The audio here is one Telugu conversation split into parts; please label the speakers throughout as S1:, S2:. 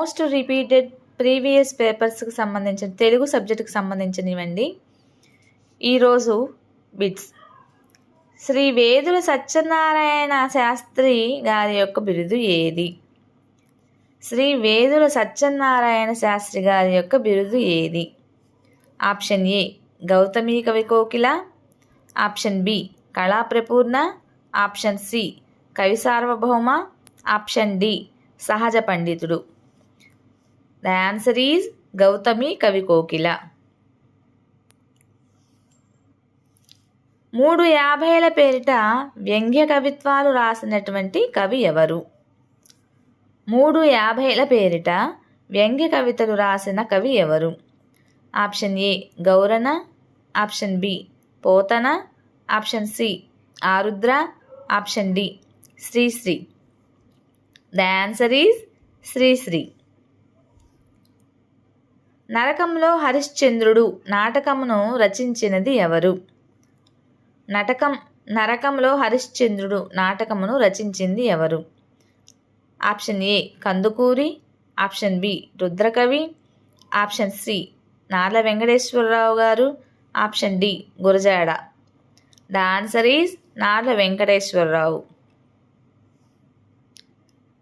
S1: మోస్ట్ రిపీటెడ్ ప్రీవియస్ పేపర్స్కి సంబంధించిన తెలుగు సబ్జెక్టుకి సంబంధించినవండి. ఈరోజు బిట్స్. శ్రీ వేదుల సత్యనారాయణ శాస్త్రి గారి యొక్క బిరుదు ఏది? శ్రీ వేదుల సత్యనారాయణ శాస్త్రి గారి యొక్క బిరుదు ఏది? ఆప్షన్ ఏ గౌతమి కవి కోకిల. ఆప్షన్ బి కళాప్రపూర్ణ ఆప్షన్ సి కవి సార్వభౌమ. ఆప్షన్ డి సహజ పండితుడు. ద ఆన్సర్ ఈజ్ గౌతమి కవి కోకిల మూడు యాభైల పేరిట వ్యంగ్య కవిత్వాలు రాసినటువంటి కవి ఎవరు? మూడు యాభైల పేరిట వ్యంగ్య కవితలు రాసిన కవి ఎవరు? Option A Gaurana. Option B Potana. Option C Arudra. Option D Sri Sri. The answer is Sri Sri. నరకంలో హరిశ్చంద్రుడు నాటకమును రచించినది ఎవరు? నటకం నరకంలో హరిశ్చంద్రుడు నాటకమును రచించింది ఎవరు? Option A Kandukuri. Option B Rudrakavi. Option C Narla Venkateswararao గారు. Option D Gurajada. The answer is Narla Venkateswararao.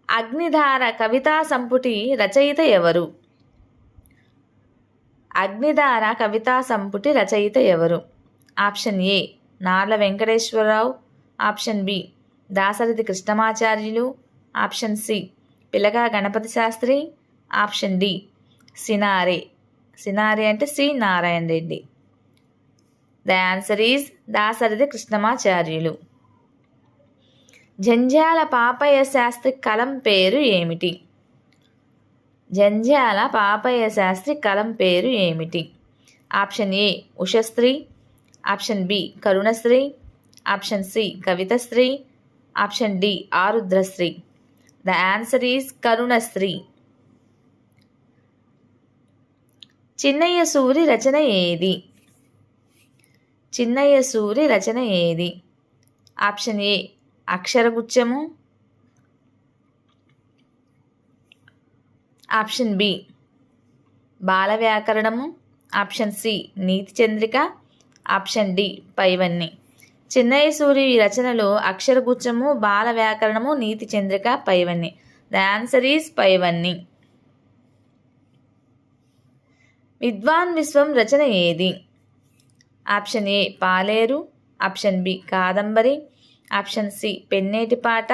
S1: Agnidhara కవితా సంపుటి రచయిత ఎవరు? అగ్నిధార కవితా సంపుటి రచయిత ఎవరు? Option A Narla Venkateswara Rao. Option B Dasarathi Krishnamacharyulu. Option C Pilaka Ganapati Sastri. Option D Cinare. Cinare అంటే C Narayana Reddy. The answer is Dasarathi Krishnamacharyulu. Janjala Papayya Sastri కలం పేరు ఏమిటి? జంజాల పాపయ్య శాస్త్రి కలం పేరు ఏమిటి? Option A Ushasri. Option B Karunasri. Option C Kavithasri. Option D Arudrasri. The answer is Karunasri. Chinnaya Suri రచన ఏది? చిన్నయ్య సూరి రచన ఏది? Option A Aksharagucchamu. Option B. Bala Vyakaranamu. Option C Neeti Chandrika. Option D పైవన్ని. Chinnaya Suri రచనలు అక్షరగుచ్చము బాల వ్యాకరణము నీతి చంద్రిక పైవన్ని. ద ఆన్సర్ ఈజ్ పైవన్ని. విద్వాన్ విశ్వం రచన ఏది? Option A Paleru. Option B Kadambari. Option C Penneti Pata.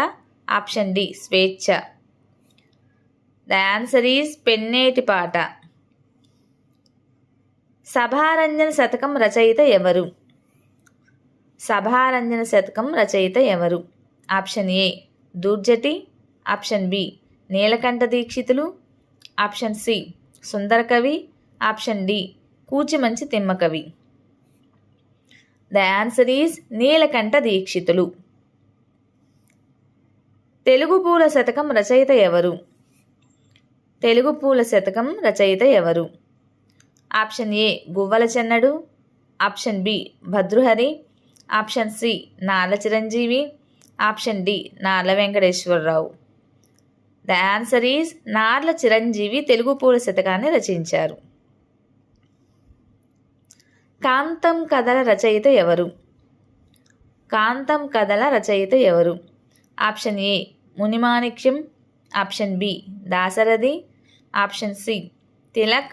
S1: Option D Swechcha. The answer is Penneti Pata. Sabharanjana శతకం రచయిత ఎవరు? సభారంజన శతకం రచయిత ఎవరు? Option A Dhurjati. Option B Neelakanta Dikshitulu. Option C Sundarakavi option D Kuchimanchi Thimmakavi the answer is Neelakantha Dikshitulu. Telugu పూల శతకం రచయిత ఎవరు? తెలుగు పూల శతకం రచయిత ఎవరు? Option A Guvvala Chennadu. Option B Bhartruhari. Option C Nala Chiranjeevi. Option D Narla Venkateswara Rao. The answer is Narla Chiranjeevi Telugu పూల శతకాన్ని రచించారు. కాంతం కథల రచయిత ఎవరు? కాంతం కథల రచయిత ఎవరు? Option A Munimanikyam. Option B Dasarathi option C. Tilak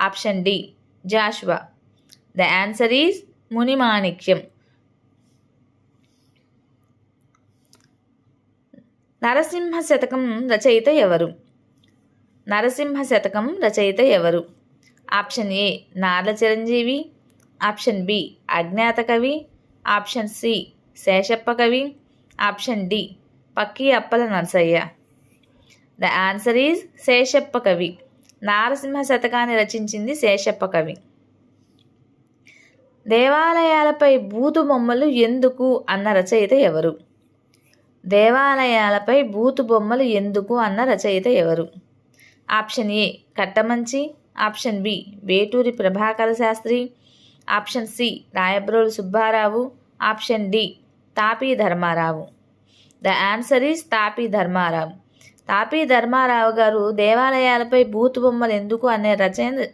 S1: option D. Jashuva. The answer is Munimanikyam. Narasimha Satakam రచయిత ఎవరు? నరసింహ శతకం రచయిత ఎవరు? Option A. Narla Chiranjeevi. Option B. అజ్ఞాత కవి. Option C. Seshappa Kavi. Option D. Pakki Appala Narasayya. The answer is Seshappa Kavi. Narasimha శతకాన్ని రచించింది Sheshappa కవి. దేవాలయాలపై బూతు బొమ్మలు ఎందుకు అన్న రచయిత ఎవరు? దేవాలయాలపై బూతు బొమ్మలు ఎందుకు అన్న రచయిత ఎవరు? Option A Kattamanchi. Option B Vetoori Prabhakara Sastri. Option C Rayaprolu Subbarao. Option D Tapi Dharmarao. The answer is Tapi Dharmarao. Tapi Dharmarao గారు దేవాలయాలపై బూతు బొమ్మలు ఎందుకు అనే రచన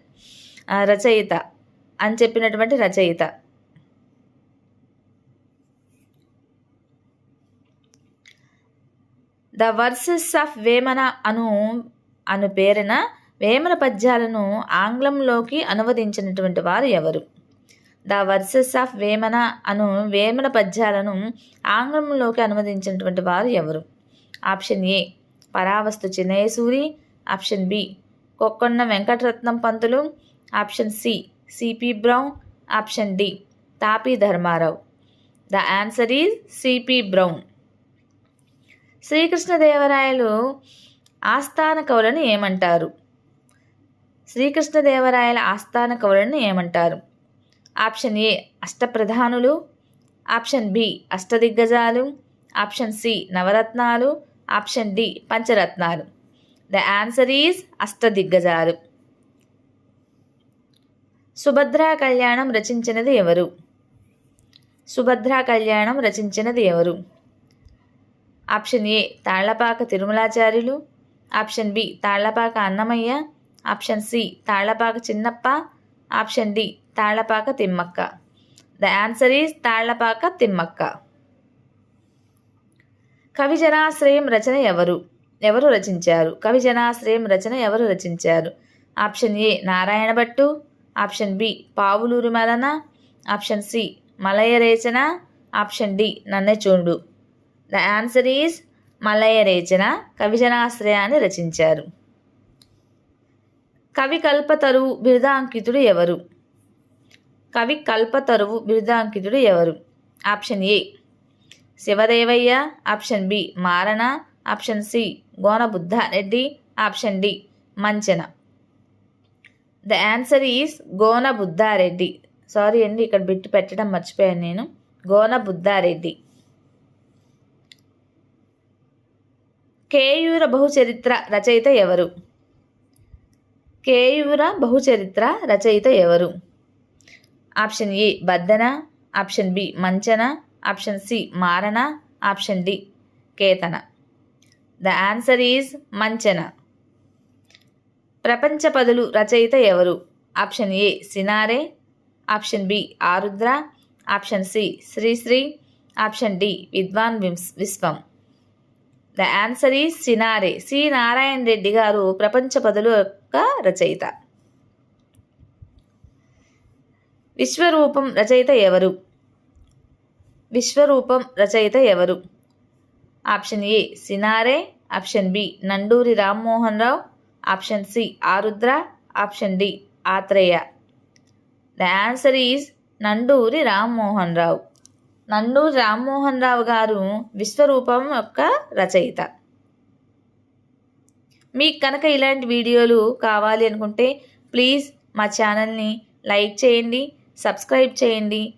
S1: రచయిత అని చెప్పినటువంటి రచయిత. ద వర్సెస్ ఆఫ్ వేమన అను అను పేరున వేమన పద్యాలను ఆంగ్లంలోకి అనువదించినటువంటి వారు ఎవరు? ద వర్సెస్ ఆఫ్ వేమన అను వేమన పద్యాలను ఆంగ్లంలోకి అనువదించినటువంటి వారు ఎవరు? Option A Paravastu Chinnayasuri option B. Kokkonda Venkataratnam Pantulu option C. CP Brown option D. Tapi Dharmarao. The answer is CP Brown. Srikrishnadevarayalu ఆస్థాన కవులను ఏమంటారు? శ్రీకృష్ణదేవరాయల ఆస్థాన కవులను ఏమంటారు? ఆప్షన్ ఏ అష్టప్రధానులు. ఆప్షన్ బి అష్టదిగ్గజాలు. ఆప్షన్ సి నవరత్నాలు. Option D పంచరత్నాలు. The answer is అష్టదిగ్గజాలు. సుభద్రా కళ్యాణం రచించినది ఎవరు? సుభద్రా కళ్యాణం రచించినది ఎవరు? Option A Tallapaka Tirumalacharyulu. Option B Tallapaka Annamayya. Option C Tallapaka Chinnappa. Option D Tallapaka Timmakka. The answer is Tallapaka Timmakka. Kavijanasrayam రచన ఎవరు? ఎవరు రచించారు? కవిజనాశ్రయం రచన ఎవరు రచించారు? Option A Narayana Bhattu. Option B Pavuluri Mallana. Option C Malayarechana. Option D Nannechoda. The answer is Malayarechana. కవిజనాశ్రయాన్ని రచించారు. కవి కల్పతరువు బిరుదాంకితుడు ఎవరు? కవి కల్పతరువు బిరుదాంకితుడు ఎవరు? Option A Sivadevayya option B Marana option C Gonabuddhareddy option D Manchana. The answer is Gonabuddhareddy sorry అండి ఇక్కడ బిట్టు పెట్టడం మర్చిపోయాను నేను. గోనబుద్ధారెడ్డి కేయూర బహుచరిత్ర రచయిత ఎవరు? కేయూర బహుచరిత్ర రచయిత ఎవరు? Option A Baddana option B Manchana option C Marana option D Ketana. The answer is Manchana. Prapancha Padulu రచయిత ఎవరు? Option A Sinare option B Arudra option C Srisri option D Vidwan VIMS Viswam. The answer is Sinare. C Narayana Reddy గారు ప్రపంచ పదులు యొక్క రచయిత. విశ్వరూపం రచయిత ఎవరు? విశ్వరూపం రచయిత ఎవరు? Option A CiNaRe. Option B Nanduri Rammohan Rao. Option C Arudra. Option D Atreya. The answer is Nanduri Rammohan Rao. Nanduri Rammohan Rao గారు విశ్వరూపం యొక్క రచయిత. మీకు కనుక ఇలాంటి వీడియోలు కావాలి అనుకుంటే ప్లీజ్ మా ఛానల్ని లైక్ చేయండి సబ్స్క్రైబ్ చేయండి.